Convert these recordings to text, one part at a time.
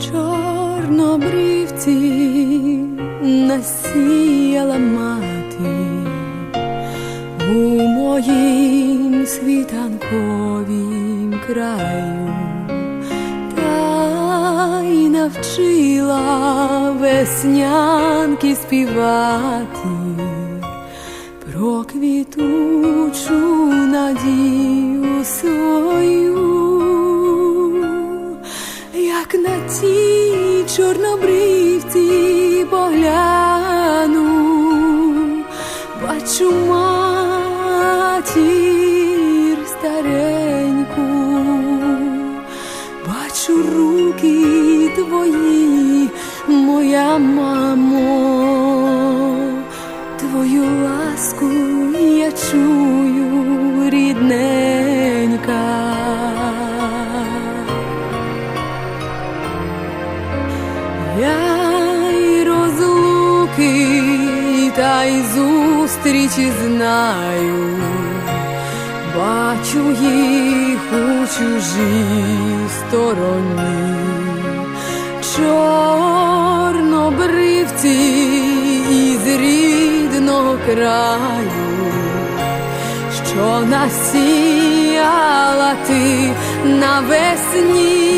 чорнобривці насіяла мати у моїм світанковім краю, та й навчила веснянки співати про квітучу надію свою, бачу руки твої, моя мамо, твою ласку я чую, рідненька. Я й розлуки, та й зустрічі знаю, бачу їх у чужій стороні, чорнобривці із рідного краю, що насіяла ти навесні.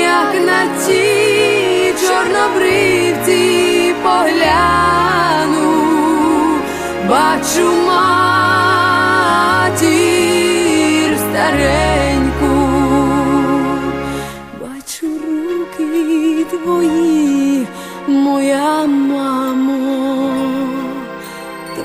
Як на ті чорнобривці погляну, бачу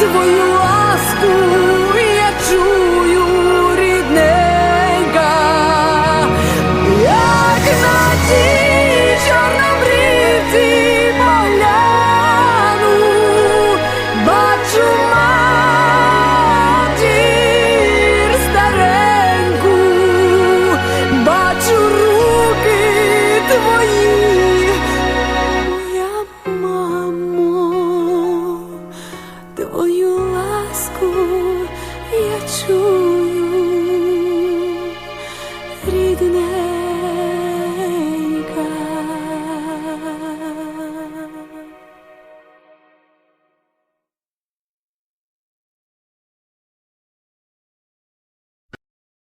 Твою ласку でね。